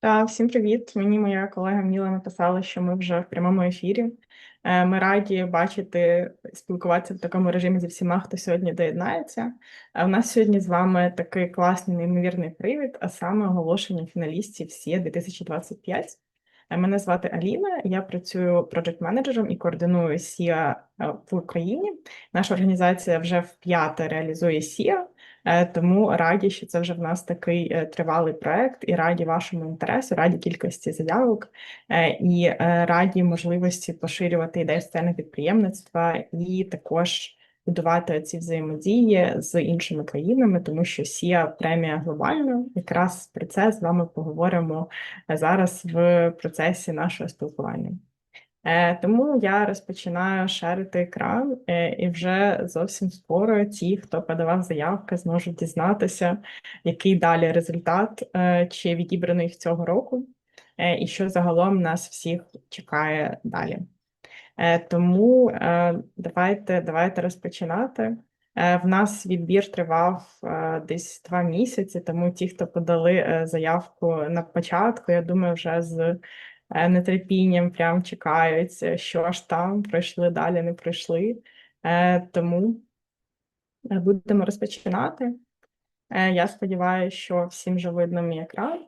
Та всім привіт. Мені моя колега Міла написала, що ми вже в прямому ефірі. Е, Ми раді бачити, спілкуватися в такому режимі зі всіма, хто сьогодні доєднається. А у нас сьогодні з вами такий класний неймовірний привід, а саме оголошення фіналістів СІА 2025. Е, Мене звати Аліна, я працюю проджект-менеджером і координую СІА в Україні. Наша організація вже вп'яте реалізує СІА. Е, Тому раді, що це вже в нас такий е, тривалий проект, і раді вашому інтересу, раді кількості заявок е, і раді можливості поширювати ідеї соціального підприємництва і також будувати ці взаємодії з іншими країнами, тому що СІА премія глобальна. Якраз про це з вами поговоримо зараз в процесі нашого спілкування. Е, Тому я розпочинаю шерити екран, е, і вже зовсім скоро ті, хто подавав заявки, зможуть дізнатися, який далі результат, е, чи відібраний цього року, і що загалом нас всіх чекає далі. Тому давайте, давайте розпочинати. В нас відбір тривав десь два місяці, тому ті, хто подали заявку на початку, я думаю, вже з нетерпінням прям чекають, е, що ж там, пройшли далі, не пройшли. Е, Тому е, будемо розпочинати. Е, Я сподіваюся, що всім вже видно мій екран.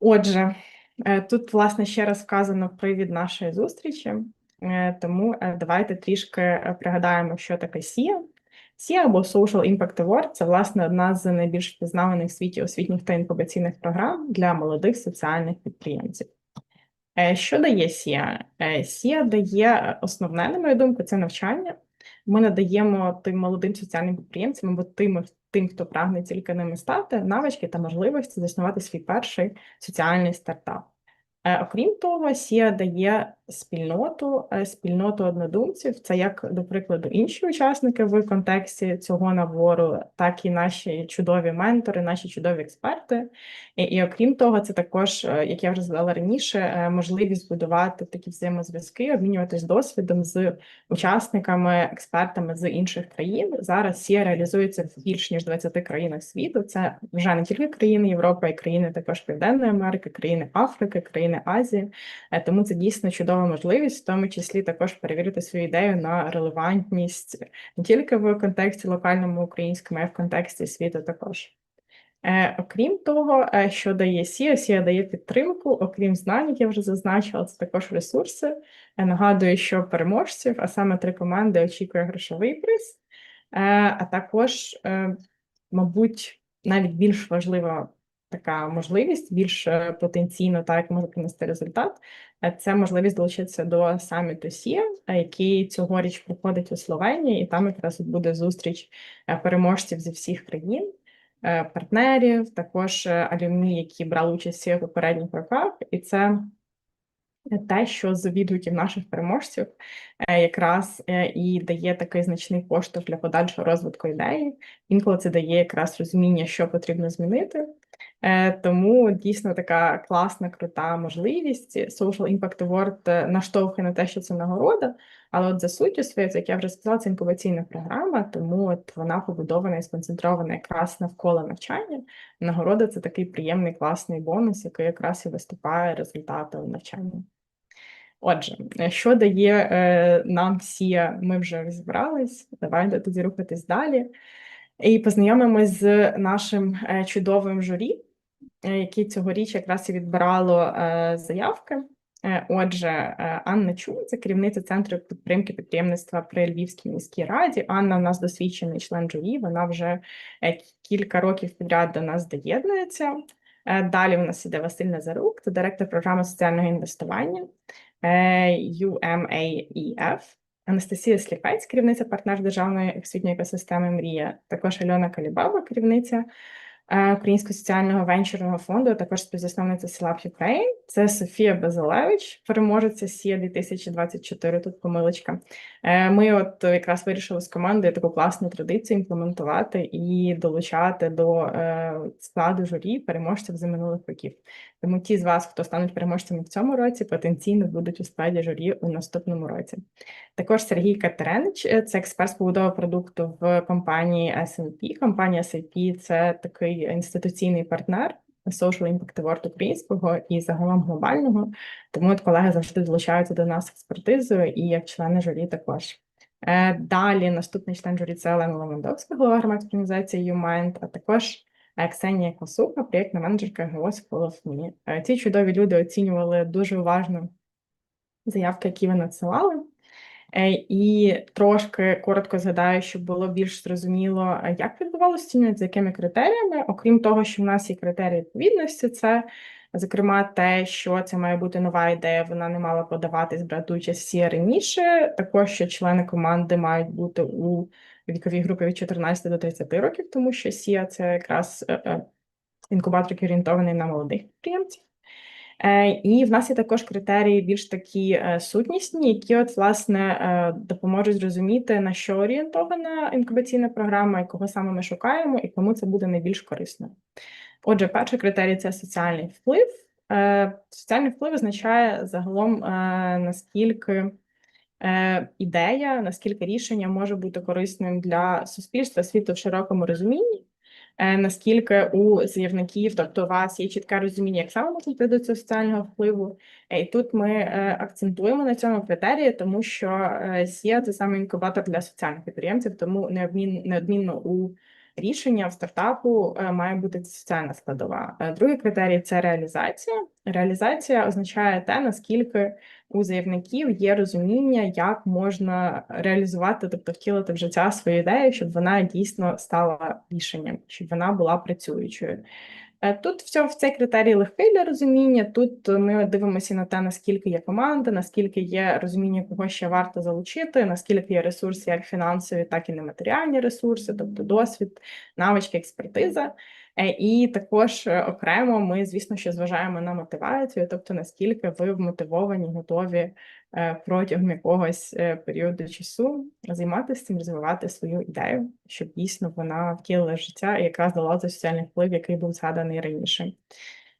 Отже, е, тут, власне, ще раз вказано привід нашої зустрічі, Е, тому е, давайте трішки е, пригадаємо, що таке SEO. SEO або Social Impact Award – це, власне, одна з найбільш впізнаваних в світі освітніх та інкубаційних програм для молодих соціальних підприємців. Е, Що дає Сія? Сія дає основне, на мою думку, це навчання. Ми надаємо тим молодим соціальним підприємцям або тим, тим, хто прагне тільки ними стати, навички та можливості заснувати свій перший соціальний стартап. Е, Окрім того, SIA дає спільноту, е, спільноту однодумців. Це як, до прикладу, інші учасники в контексті цього набору, так і наші чудові ментори, наші чудові експерти. І, і окрім того, це також, е, як я вже згадала раніше, можливість будувати такі взаємозв'язки, обмінюватись досвідом з учасниками, експертами з інших країн. Зараз SIA реалізується в більш ніж 20 країнах світу. Це вже не тільки країни Європи, а й країни також Південної Америки, країни Африки, країни Азії. Е, Тому це дійсно чудова можливість, в тому числі також перевірити свою ідею на релевантність не тільки в контексті локальному українському, а й в контексті світу також. Е, Окрім того, е, що дає SIA, SIA дає підтримку, окрім знань, як я вже зазначила, це також ресурси. Е, Нагадую, що переможців, а саме три команди, очікує грошовий приз, а також, мабуть, навіть більш важлива така можливість, більш е, потенційно, так може принести результат. е, Це можливість долучитися до саміту SIA, е, який цьогоріч проходить у Словенії, і там якраз буде зустріч переможців зі всіх країн, партнерів, також алюмні, які брали участь у попередніх роках, і це те, що з відгуків наших переможців якраз і дає такий значний поштовх для подальшого розвитку ідеї. Інколи це дає якраз розуміння, що потрібно змінити. Е, Тому дійсно така класна, крута можливість. Social Impact Award е, наштовхує на те, що це нагорода, але от за суттю своєю, як я вже сказала, це інкубаційна програма, тому от вона побудована і сконцентрована якраз навколо навчання. Нагорода це такий приємний класний бонус, який якраз і виступає результатом навчання. Отже, що дає е, нам SIA, ми вже розібрались. Давайте тоді рухатись далі. І познайомимось з нашим е, чудовим журі, е, яке цьогоріч якраз і відбирало е, заявки. Отже, Анна Чум, це керівниця центру підтримки підприємництва при Львівській міській раді. Анна у нас досвідчений член журі. Вона вже кілька років підряд до нас доєднується. Далі у нас іде Василь Назарук, це директор програми соціального інвестування UMAEF. Анастасія Сліпець, керівниця партнер державної освітньої екосистеми Мрія, також Альона Калібаба, керівниця Українського соціального венчурного фонду, а також співзасновниця Сілап Ukraine. Це Софія Базилевич, переможеця СІА 2024, тут помилочка. Е, Ми от якраз вирішили з командою таку класну традицію імплементувати і долучати до е, складу журі переможців за минулих років. Тому ті з вас, хто стануть переможцями в цьому році, потенційно будуть у складі журі у наступному році. Також Сергій Катеренич, е, це експерт з побудови продукту в компанії S&P. Компанія S&P – це такий інституційний партнер Social Impact Award українського і загалом глобального. Тому от колеги завжди долучаються до нас експертизою і як члени журі також. Е, Далі наступний член журі це Олена Левандовська, голова громадської організації YouMind, а також е, Ксенія Косуха, проєктна менеджерка ГО School of Me. Е, Ці чудові люди оцінювали дуже уважно заявки, які ви надсилали. Е, І трошки коротко згадаю, щоб було більш зрозуміло, е, як відбувалося оцінювання, за якими критеріями. Окрім того, що в нас є критерії відповідності, це зокрема те, що це має бути нова ідея, вона не мала подаватись брати участь всі раніше. Також що члени команди мають бути у віковій групі від 14 до 30 років, тому що СІА це якраз е, інкубатор, орієнтований на молодих підприємців. Е, І в нас є також критерії більш такі е, сутнісні, які от власне е, допоможуть зрозуміти, на що орієнтована інкубаційна програма, і кого саме ми шукаємо, і кому це буде найбільш корисно. Отже, перший критерій це соціальний вплив. Соціальний вплив означає загалом, наскільки ідея, наскільки рішення може бути корисним для суспільства світу в широкому розумінні. Е, Наскільки у заявників, тобто у вас є чітке розуміння, як саме можна йти до цього соціального впливу, Е, і тут ми е, акцентуємо на цьому критерії, тому що СІА це саме інкубатор для соціальних підприємців, тому неодмін, неодмінно у рішення в стартапу е, має бути соціальна складова. Е, Другий критерій це реалізація. Реалізація означає те, наскільки у заявників є розуміння, як можна реалізувати, тобто втілити в життя свою ідею, щоб вона дійсно стала рішенням, щоб вона була працюючою. Е, Тут в цей критерій легкий для розуміння. Тут ми дивимося на те, наскільки є команда, наскільки є розуміння, кого ще варто залучити, наскільки є ресурси, як фінансові, так і нематеріальні ресурси, тобто досвід, навички, експертиза. Е, І також е, окремо ми, звісно, що зважаємо на мотивацію, тобто наскільки ви вмотивовані, готові протягом якогось е, періоду часу займатися цим, розвивати свою ідею, щоб дійсно вона втілила життя і якраз дала той соціальний вплив, який був згаданий раніше.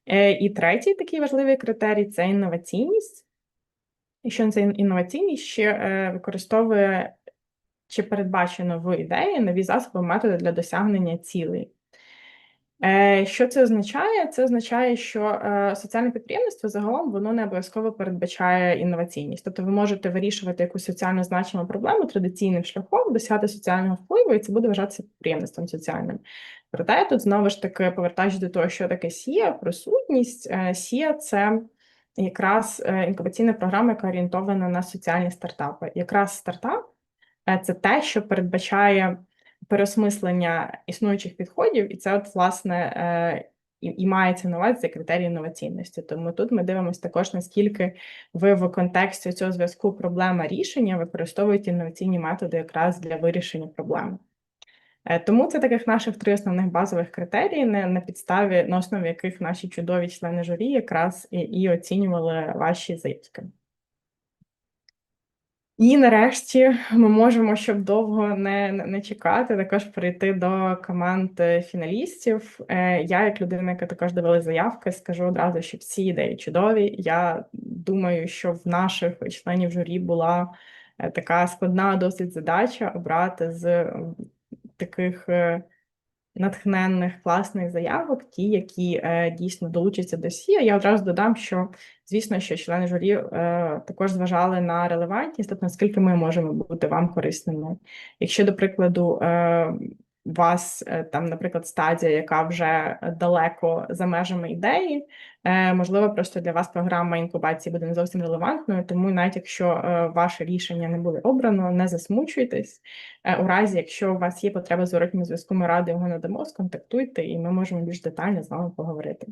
Е, І третій такий важливий критерій це інноваційність. І що це інноваційність ще е, використовує чи передбачено в ідеї нові засоби, методи для досягнення цілей. Е, Що це означає? Це означає, що е, соціальне підприємництво загалом воно не обов'язково передбачає інноваційність. Тобто ви можете вирішувати якусь соціально значиму проблему традиційним шляхом, досягати соціального впливу, і це буде вважатися підприємництвом соціальним. Проте тут знову ж таки повертаючись до того, що таке СІА, присутність. Е, СІА це якраз інкубаційна програма, яка орієнтована на соціальні стартапи. Якраз стартап це те, що передбачає переосмислення існуючих підходів, і це, от, власне, е, і, і мається на увазі критерії інноваційності. Тому тут ми дивимося також, наскільки ви в контексті цього зв'язку проблема рішення використовуєте інноваційні методи якраз для вирішення проблеми. Е, Тому це таких наших три основних базових критерії, на, на підставі, на основі яких наші чудові члени журі якраз і, і оцінювали ваші заявки. І нарешті ми можемо, щоб довго не, не чекати, також перейти до команд е, фіналістів. Е, Я, як людина, яка також дивила заявки, скажу одразу, що всі ідеї чудові. Я думаю, що в наших членів журі була е, така складна досить задача обрати з таких е, натхненних класних заявок, ті, які е, дійсно долучаться до СІА. Я одразу додам, що звісно, що члени журі е, також зважали на релевантність, тобто наскільки ми можемо бути вам корисними. Якщо, до прикладу, е, вас е, там, наприклад, стадія, яка вже далеко за межами ідеї, е, можливо, просто для вас програма інкубації буде не зовсім релевантною, тому навіть якщо е, ваше рішення не буде обрано, не засмучуйтесь. Е, У разі, якщо у вас є потреба зворотнього зв'язку, ми ради його надамо, сконтактуйте, і ми можемо більш детально з вами поговорити.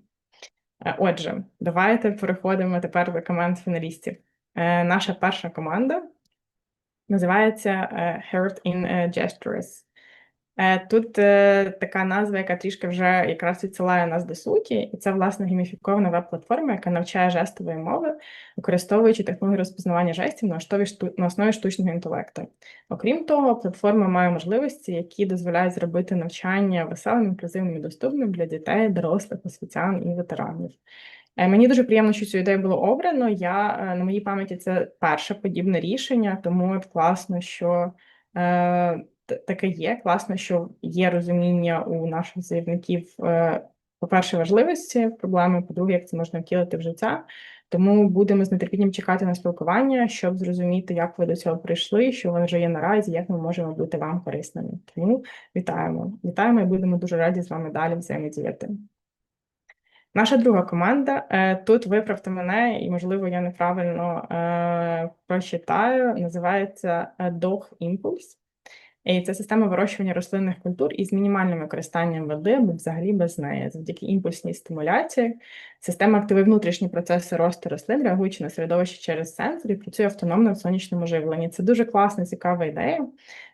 Е, Отже, давайте переходимо тепер до команд фіналістів. Е, Наша перша команда називається е, Heart in е, Gestures. Е, Тут е, така назва, яка трішки вже якраз відсилає нас до суті, і це власне гейміфікована веб-платформа, яка навчає жестової мови, використовуючи технологію розпізнавання жестів на основі, на основі штучного інтелекту. Окрім того, платформа має можливості, які дозволяють зробити навчання веселим, інклюзивним і доступним для дітей, дорослих, освітян і ветеранів. Е, Мені дуже приємно, що цю ідею було обрано. Я на моїй пам'яті це перше подібне рішення, тому класно, що таке є. Класно, що є розуміння у наших заявників е, по-перше, важливості проблеми, по-друге, як це можна втілити в життя. Тому будемо з нетерпінням чекати на спілкування, щоб зрозуміти, як ви до цього прийшли, що ви вже є наразі, як ми можемо бути вам корисними. Тому вітаємо, вітаємо і будемо дуже раді з вами далі взаємодіяти. Наша друга команда. Е, тут виправте мене, і, можливо, я неправильно е, прочитаю. Називається Dog Impulse. І це система вирощування рослинних культур із мінімальним використанням води, або взагалі без неї. Завдяки імпульсній стимуляції система активує внутрішні процеси росту рослин, реагуючи на середовище через сенсор і працює автономно в сонячному живленні. Це дуже класна, цікава ідея.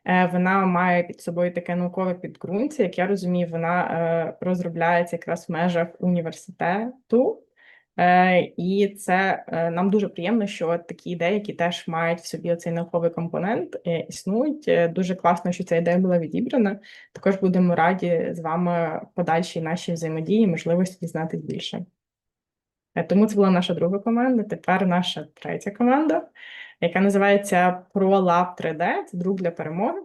Е, вона має під собою таке наукове підґрунтя, як я розумію, вона е, розробляється якраз в межах університету. Е, і це е, нам дуже приємно, що такі ідеї, які теж мають в собі цей науковий компонент, е, існують. Дуже класно, що ця ідея була відібрана. Також будемо раді з вами подальшій нашій взаємодії, можливості дізнатись більше. Тому це була наша друга команда. Тепер наша третя команда, яка називається ProLab 3D. Це друг для перемоги.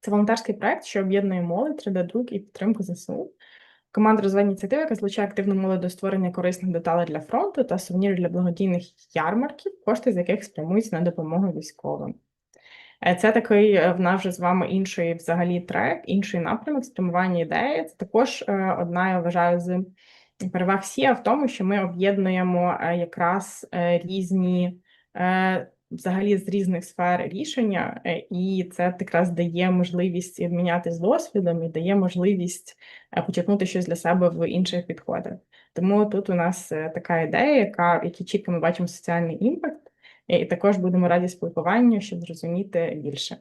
Це волонтерський проект, що об'єднує молодь, 3D-друк і підтримку ЗСУ. Команда розвиває ініціативи, яка злучає активну молодь до створення корисних деталей для фронту та сувенірів для благодійних ярмарків, кошти з яких спрямуються на допомогу військовим. Е, це такий е, в нас вже з вами інший взагалі трек, інший напрямок спрямування ідеї. Це також е, одна, я вважаю, з переваг СІА в тому, що ми об'єднуємо якраз різні взагалі з різних сфер рішення, е, і це якраз дає можливість обмінятися досвідом і дає можливість е, почерпнути щось для себе в інших підходах. Тому тут у нас е, така ідея, яка які чітко ми бачимо соціальний імпакт, і також будемо раді спілкуванню, щоб зрозуміти більше.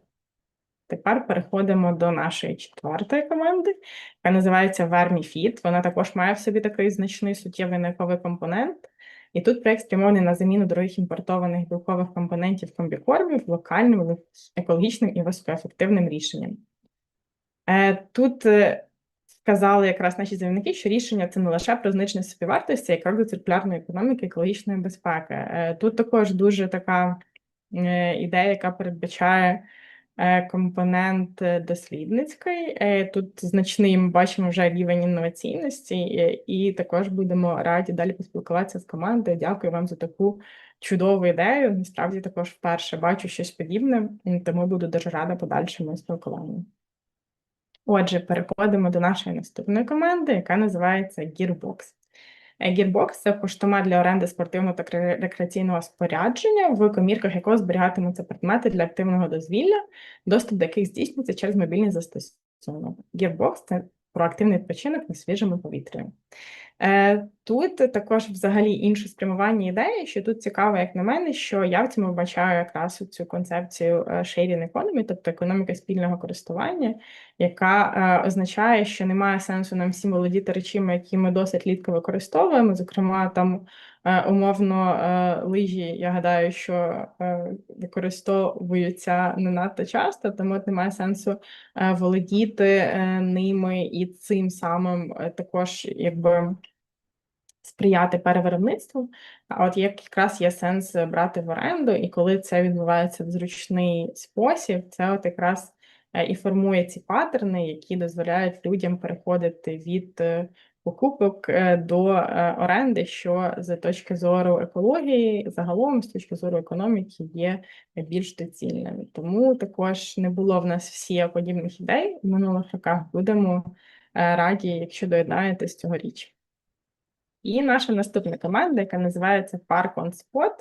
Тепер переходимо до нашої четвертої команди, яка називається Vermifit. Вона також має в собі такий значний суттєвий науковий компонент. І тут проект спрямований на заміну дорогих імпортованих білкових компонентів комбікормів локальним, екологічним і високоефективним рішенням. Е, тут сказали якраз наші заявники, що рішення це не лише про зниження собівартості, а крок до циркулярної економіки, екологічної безпеки. Е, тут також дуже така е, ідея, яка передбачає Е, компонент е, дослідницький. Е, тут значний ми бачимо вже рівень інноваційності, і також будемо раді далі поспілкуватися з командою. Дякую вам за таку чудову ідею. Насправді також вперше бачу щось подібне, тому буду дуже рада подальшому спілкуванню. Отже, переходимо до нашої наступної команди, яка називається Gearbox. Gearbox – це поштомат для оренди спортивного та рекреаційного спорядження, в комірках якого зберігатимуться предмети для активного дозвілля, доступ до яких здійснюється через мобільний застосунок. Gearbox – це проактивний відпочинок на свіжому повітрі. Е, тут також взагалі інше спрямування ідеї, що тут цікаво, як на мене, що я в цьому вбачаю якраз цю концепцію е, sharing economy, тобто економіка спільного користування, яка е, означає, що немає сенсу нам всім володіти речами, які ми досить рідко використовуємо. Зокрема, там умовно лижі, я гадаю, що використовуються не надто часто, тому немає сенсу володіти ними і цим самим також якби сприяти перевиробництву. А от як якраз є сенс брати в оренду, і коли це відбувається в зручний спосіб, це от якраз е, і формує ці паттерни, які дозволяють людям переходити від е, покупок е, до оренди, що з точки зору екології, загалом, з точки зору економіки, є більш доцільним. Тому також не було в нас всі подібних ідей в минулих роках. Будемо раді, якщо доєднаєтесь цьогоріч. І наша наступна команда, яка називається Park on Spot.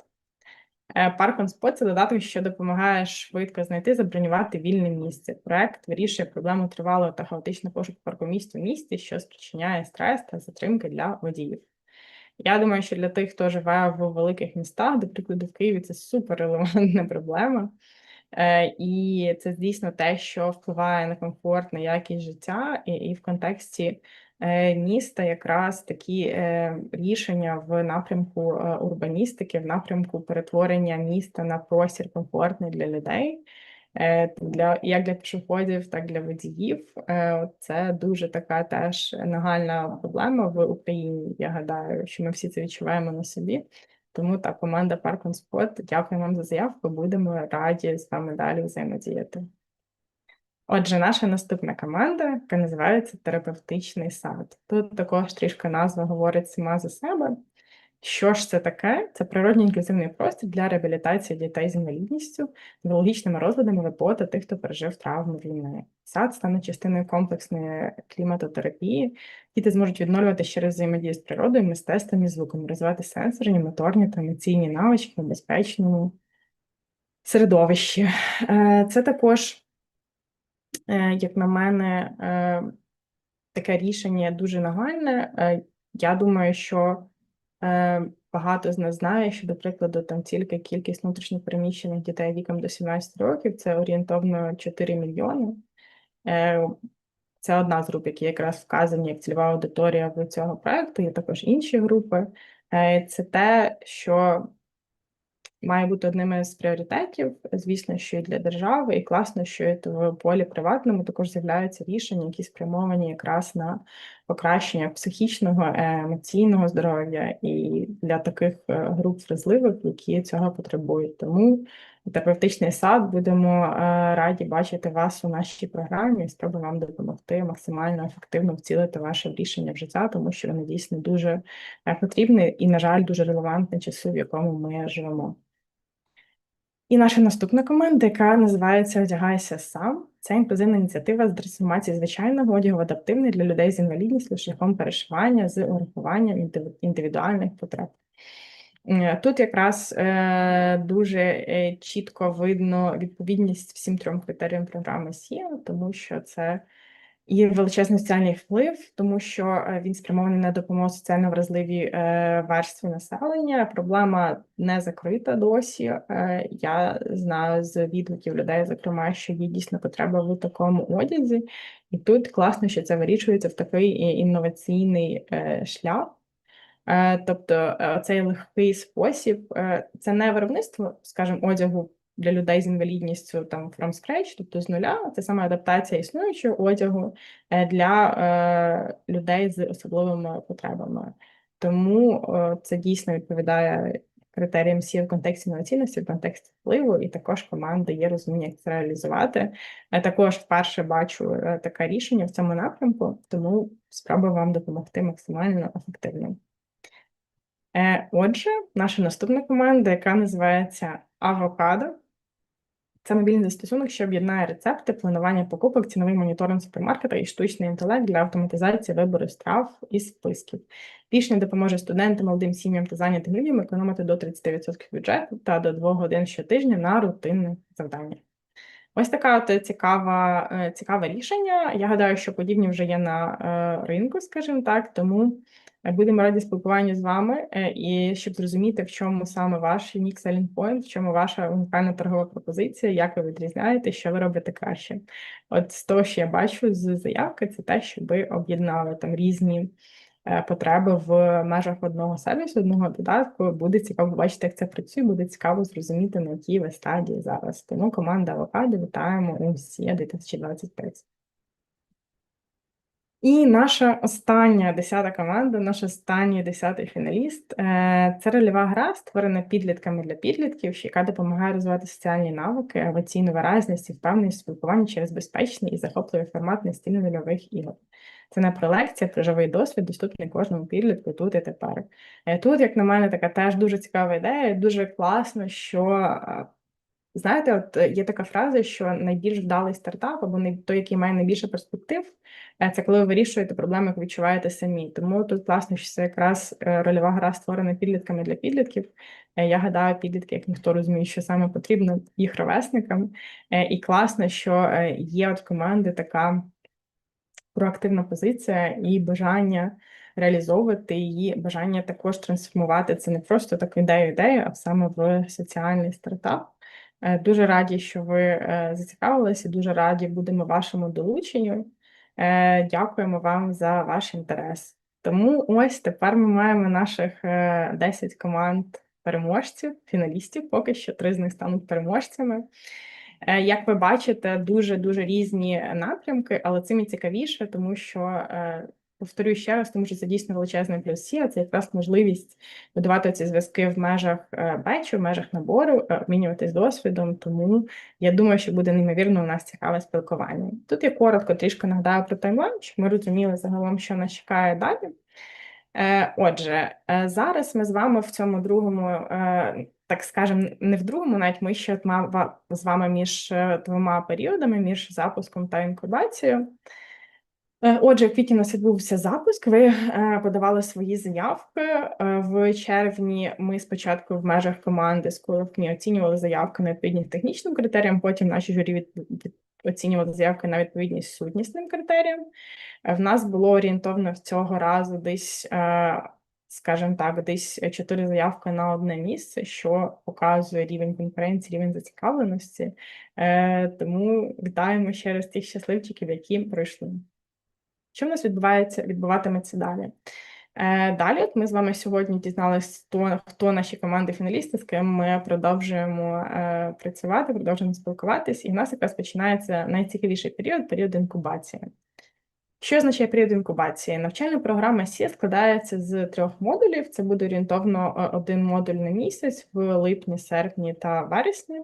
Е, Park on Spot – це додаток, що допомагає швидко знайти, забронювати вільне місце. Проект вирішує проблему тривалого та хаотичного пошуку паркомісць у місті, що спричиняє стрес та затримки для водіїв. Я думаю, що для тих, хто живе в великих містах, до прикладу, в Києві це супер релевантна проблема. Е, і це дійсно те, що впливає на комфорт, на якість життя, і, і в контексті міста якраз такі е, рішення в напрямку е, урбаністики, в напрямку перетворення міста на простір комфортний для людей, для як для пішоходів, так і для водіїв. Це дуже така теж нагальна проблема в Україні. Я гадаю, що ми всі це відчуваємо на собі. Тому та команда Park on Spot, Дякую вам за заявку. Будемо раді з вами далі взаємодіяти. Отже, наша наступна команда, яка називається терапевтичний сад. Тут також трішки назва говорить сама за себе. Що ж це таке? Це природній інклюзивний простір для реабілітації дітей з інвалідністю, неврологічними розладами ВПО тих, хто пережив травму війни. Сад стане частиною комплексної кліматотерапії. Діти зможуть відновлюватися через взаємодію з природою, мистецтвом і звуком, розвивати сенсорні, моторні та емоційні навички в безпечному середовищі. Е, це також, як на мене, е, таке рішення дуже нагальне. Я думаю, що багато з нас знає, що, до прикладу, там тільки кількість внутрішньопереміщених дітей віком до 17 років це орієнтовно 4 мільйони. Це одна з груп, які якраз вказані як цільова аудиторія в цього проекту. Є також інші групи. Це те, що має бути одним із пріоритетів, звісно, що і для держави, і класно, що і в полі приватному також з'являються рішення, які спрямовані якраз на покращення психічного, е, емоційного здоров'я і для таких е, груп вразливих, які цього потребують. Тому терапевтичний сад будемо е, раді бачити вас у нашій програмі і спробуємо вам допомогти максимально ефективно вцілити ваше рішення в життя, тому що воно дійсно дуже потрібне і, на жаль, дуже релевантне часу, в якому ми живемо. І наша наступна команда, яка називається Одягайся сам. Це інклюзивна ініціатива з трансформації звичайного одягу адаптивний для людей з інвалідністю шляхом перешивання з урахуванням індивідуальних потреб. Тут якраз е, дуже е, чітко видно відповідність всім трьом критеріям програми СІ, тому що це і величезний соціальний вплив, тому що е, він спрямований на допомогу соціально вразливій е, верстві населення. Проблема не закрита досі. Е, я знаю з відгуків людей, зокрема, що є дійсно потреба в такому одязі, і тут класно, що це вирішується в такий інноваційний шлях. Тобто цей легкий спосіб, це не виробництво, скажімо, одягу для людей з інвалідністю там from scratch, тобто з нуля, це саме адаптація існуючого одягу е, для е, людей з особливими потребами. Тому е, це дійсно відповідає критеріям всі в контексті інноваційності, в контексті впливу, і також команда є розуміння, як це реалізувати. Я також вперше бачу таке рішення в цьому напрямку, тому спробую вам допомогти максимально ефективно. Отже, наша наступна команда, яка називається Авокадо. Це мобільний застосунок, що об'єднає рецепти, планування покупок, ціновий моніторинг супермаркета і штучний інтелект для автоматизації вибору страв і списків. Рішення допоможе студентам, молодим сім'ям та зайнятим людям економити до 30% бюджету та до 2 годин щотижня на рутинне завдання. Ось така от цікава, е, цікаве рішення. Я гадаю, що подібні вже є на е, ринку, скажімо так, тому. Будемо раді спілкуванню з вами е, і щоб зрозуміти, в чому саме ваш unique selling point, в чому ваша унікальна торгова пропозиція, як ви відрізняєте, що ви робите краще. От з того, що я бачу з заявки, це те, щоб ви об'єднали там різні е, потреби в межах одного сервісу, одного додатку. Буде цікаво побачити, як це працює, буде цікаво зрозуміти, на якій ви стадії зараз. Тому команда Авокадо вітаємо у МСІ 2025. І наша остання десята команда, наш останній десятий фіналіст е, це рольова гра, створена підлітками для підлітків, яка допомагає розвивати соціальні навики, емоційну виразність і впевненість спілкування через безпечний і захопливий формат настільно нульових ігор. Це не про лекція, про живий досвід, доступний кожному підлітку тут і тепер. Е, тут, як на мене, така теж дуже цікава ідея. Дуже класно, що е, Знаєте, от є така фраза, що найбільш вдалий стартап або той, який має найбільше перспектив, це коли ви вирішуєте проблеми, як відчуваєте самі. Тому тут класно, що це якраз е, рольова гра створена підлітками для підлітків. Я гадаю, підлітки, як ніхто розуміє, що саме потрібно їх ровесникам. І класно, що є от команди така проактивна позиція і бажання реалізовувати її, бажання також трансформувати це не просто таку ідею ідею, а саме в соціальний стартап. Е, дуже раді, що ви е, зацікавилися. Дуже раді будемо вашому долученню. Е, дякуємо вам за ваш інтерес. Тому ось тепер ми маємо наших 10 команд переможців, фіналістів. Поки що три з них стануть переможцями. Як ви бачите, дуже дуже різні напрямки, але цим і цікавіше, тому що повторюю ще раз, тому що це дійсно величезний плюс SEO, це якраз можливість будувати ці зв'язки в межах е, бечу, в межах набору, е, обмінюватись досвідом. Тому я думаю, що буде неймовірно у нас цікаве спілкування. Тут я коротко трішки нагадаю про таймлайн, щоб ми розуміли загалом, що нас чекає далі. Е, отже, зараз ми з вами в цьому другому, так скажемо, не в другому, навіть ми ще з вами між двома періодами, між запуском та інкубацією. Е, отже, в квітні у нас відбувся запуск. Ви е, подавали свої заявки е, в червні. Ми спочатку в межах команди з Коловкні оцінювали заявки на відповідність технічним критеріям. Потім наші журі від, оцінювали заявки на відповідність сутнісним критеріям. В нас було орієнтовно в цього разу десь, скажімо так, десь чотири заявки на одне місце, що показує рівень конференції, рівень зацікавленості. Тому вітаємо ще раз тих щасливчиків, які пройшли. Що в нас відбувається, відбуватиметься далі? Е, Далі от ми з вами сьогодні дізналися, хто, хто наші команди фіналісти, з ким ми продовжуємо е, працювати, продовжуємо спілкуватись, і в нас якраз починається найцікавіший період період інкубації. Що означає період інкубації? Навчальна програма SIE складається з трьох модулів. Це буде орієнтовно е, один модуль на місяць в липні, серпні та вересні.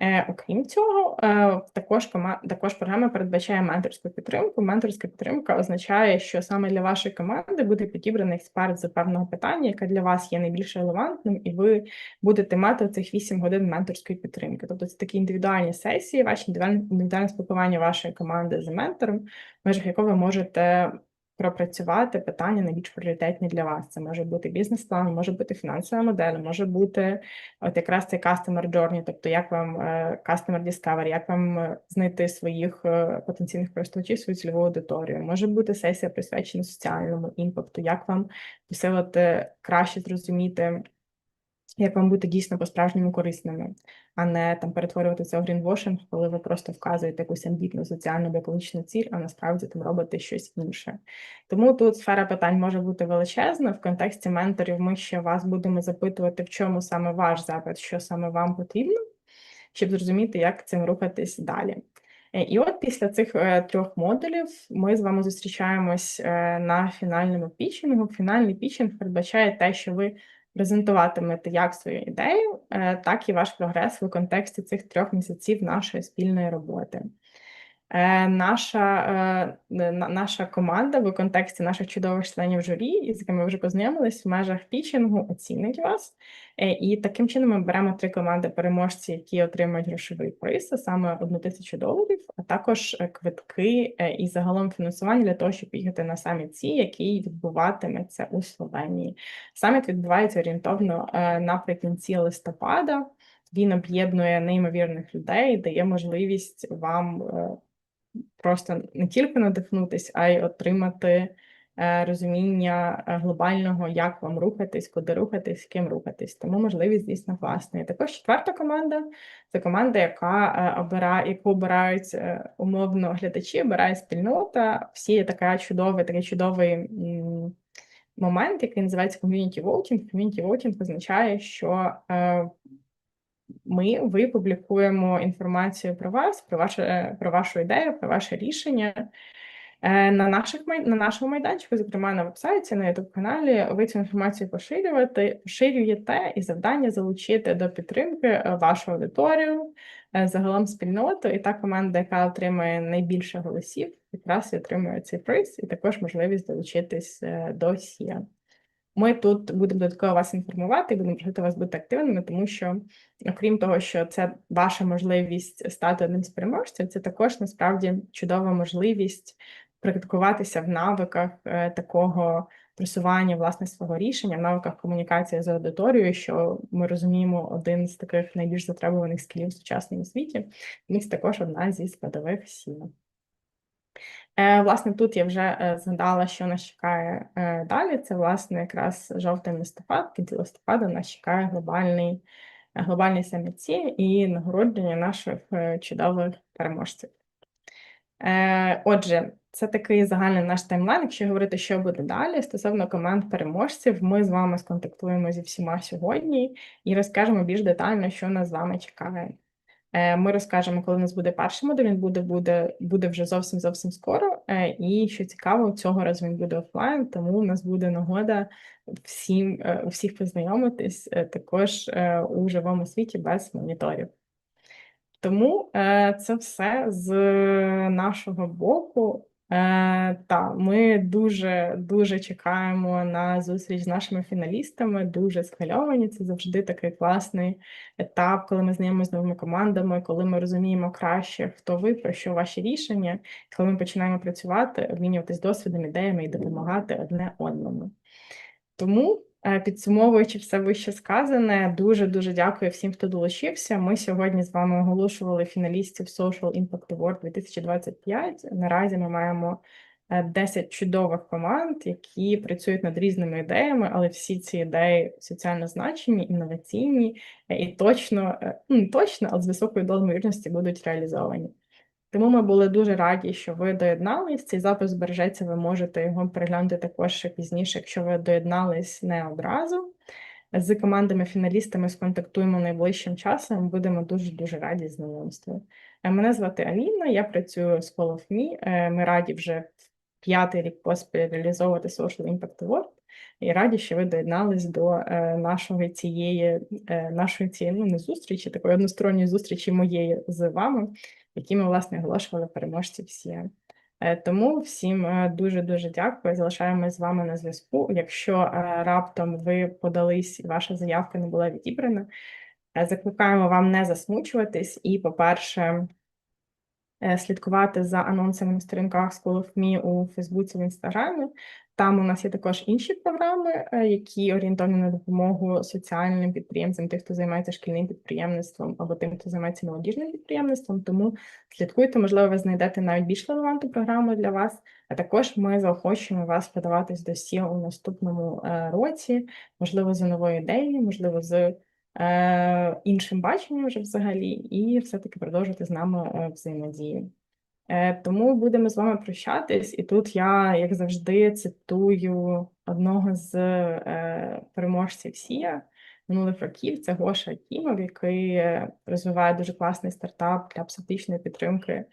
Е, окрім цього, е, також також програма передбачає менторську підтримку. Менторська підтримка означає, що саме для вашої команди буде підібраний експерт з певного питання, яке для вас є найбільш релевантним, і ви будете мати цих 8 годин менторської підтримки. Тобто це такі індивідуальні сесії, ваші індивідуальне спілкування вашої команди з ментором, в межах якого ви можете пропрацювати питання найбільш пріоритетні для вас. Це може бути бізнес-план, може бути фінансова модель, може бути от якраз цей customer journey, тобто як вам е, customer discovery, як вам е, знайти своїх е, потенційних користувачів, свою цільову аудиторію. Може бути сесія присвячена соціальному імпакту, як вам посилити краще зрозуміти як вам бути дійсно по-справжньому корисними, а не там перетворювати це в грінвошинг, коли ви просто вказуєте якусь амбітну соціальну або екологічну ціль, а насправді там робите щось інше. Тому тут сфера питань може бути величезна. В контексті менторів ми ще вас будемо запитувати, в чому саме ваш запит, що саме вам потрібно, щоб зрозуміти, як цим рухатись далі. Е, і от після цих е, трьох модулів ми з вами зустрічаємось е, на фінальному пічингу. Фінальний пічинг передбачає те, що ви презентуватимете як свою ідею, е, так і ваш прогрес в контексті цих трьох місяців нашої спільної роботи. Е, наша е, наша команда в контексті наших чудових членів журі, з якими ми вже познайомились в межах пічингу, оцінить вас. Е, і таким чином ми беремо три команди переможці, які отримують грошовий приз, а саме одну тисячу доларів, а також квитки і загалом фінансування для того, щоб їхати на саміт ці, який відбуватиметься у Словенії. Саміт відбувається орієнтовно наприкінці листопада. Він об'єднує неймовірних людей, дає можливість вам просто не тільки надихнутись, а й отримати е, розуміння е, глобального, як вам рухатись, куди рухатись, з ким рухатись. Тому можливість дійсно класна. І також четверта команда це команда, яка е, обирає, яку обирають умовно глядачі, обирає спільнота. Всі є така чудовий, такий чудовий. Момент, який називається community voting. Community voting означає, що ми ви публікуємо інформацію про вас, про ваше про вашу ідею, про ваше рішення. Е, на наших на нашому майданчику, зокрема на вебсайті, на youtube каналі, ви цю інформацію поширювати, поширюєте і завдання залучити до підтримки е, вашу аудиторію, е, загалом спільноту, і та команда, яка отримує найбільше голосів, якраз і отримує цей приз, і також можливість долучитись до СІА. Ми тут будемо додатково вас інформувати будемо просити вас бути активними, тому що, окрім того, що це ваша можливість стати одним з переможців, це також насправді чудова можливість практикуватися в навиках е, такого просування власне свого рішення, в навиках комунікації з аудиторією, що ми розуміємо один з таких найбільш затребуваних скілів в сучасному світі. Тому також одна зі складових сіл. Е, власне, тут я вже е, згадала, що нас чекає е, далі. Це, власне, якраз жовтий листопад, кінці листопада нас чекає глобальний глобальний саміті і нагородження наших чудових переможців. Отже, це такий загальний наш таймлайн. Якщо говорити, що буде далі, стосовно команд переможців, ми з вами сконтактуємо зі всіма сьогодні і розкажемо більш детально, що нас з вами чекає. Е, Ми розкажемо, коли у нас буде перший модуль. Він буде, буде, буде вже зовсім зовсім скоро. Е, І що цікаво, цього разу він буде офлайн, тому у нас буде нагода всім е, всіх познайомитись також у живому світі без моніторів. Тому це все з нашого боку. Е, та ми дуже дуже чекаємо на зустріч з нашими фіналістами. Дуже схвильовані. Це завжди такий класний етап, коли ми знайомимося з новими командами, коли ми розуміємо краще, хто ви, про що ваші рішення, коли ми починаємо працювати, обмінюватись досвідом, ідеями і допомагати одне одному. Тому, підсумовуючи все вище сказане, дуже дуже дякую всім, хто долучився. Ми сьогодні з вами оголошували фіналістів Social Impact Award 2025. Наразі ми маємо е, 10 чудових команд, які працюють над різними ідеями, але всі ці ідеї соціально значені, інноваційні е, і точно, е, ну точно, але з високою долею ймовірності будуть реалізовані. Тому ми були дуже раді, що ви доєднались. Цей запис збережеться, ви можете його переглянути також пізніше, якщо ви доєднались не одразу. З командами-фіналістами сконтактуємо найближчим часом. Будемо дуже-дуже раді знайомству. Е, Мене звати Аліна, я працюю з Call of Me. Е, Ми раді вже п'ятий рік поспіль реалізовувати Social Impact Award. І раді, що ви доєднались до нашої цієї, нашої цієї, ну не зустрічі, такої односторонньої зустрічі моєї з вами які ми власне оголошували переможців всі. Тому всім е, дуже дуже дякую. Залишаємось з вами на зв'язку. Якщо е, раптом ви подались і ваша заявка не була відібрана, закликаємо вам не засмучуватись і, по-перше, слідкувати за анонсами на сторінках School of Me у Фейсбуці в Інстаграмі. Там у нас є також інші програми, е, які орієнтовані на допомогу соціальним підприємцям, тих, хто займається шкільним підприємництвом або тим, хто займається молодіжним підприємництвом. Тому слідкуйте, можливо, ви знайдете навіть більш релевантну програму для вас. А також ми заохочуємо вас подаватись до СІО у наступному е, році, можливо, за новою ідеєю, можливо, з е, іншим баченням вже взагалі, і все-таки продовжувати з нами е, взаємодію. Е, Тому будемо з вами прощатись, і тут я, як завжди, цитую одного з е, переможців Сія минулих років. Це Гоша Акімов, який е, розвиває дуже класний стартап для психічної підтримки е,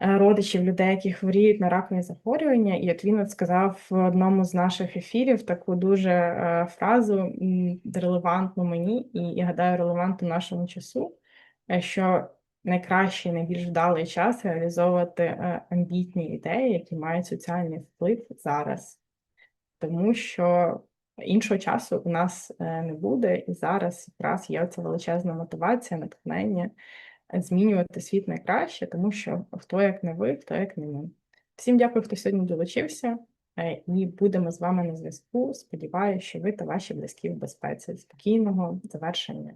родичів людей, які хворіють на ракові захворювання. І от він от сказав в одному з наших ефірів таку дуже е, фразу релевантну мені, і я гадаю, релевантну нашому часу, е, що найкращий, найбільш вдалий час реалізовувати е, амбітні ідеї, які мають соціальний вплив зараз, тому що іншого часу у нас е, не буде, і зараз якраз є ця величезна мотивація, натхнення е, змінювати світ найкраще, тому що хто як не ви, хто як не ми. Всім дякую, хто сьогодні долучився, е, і будемо з вами на зв'язку. Сподіваюся, що ви та ваші близькі в безпеці. Спокійного завершення.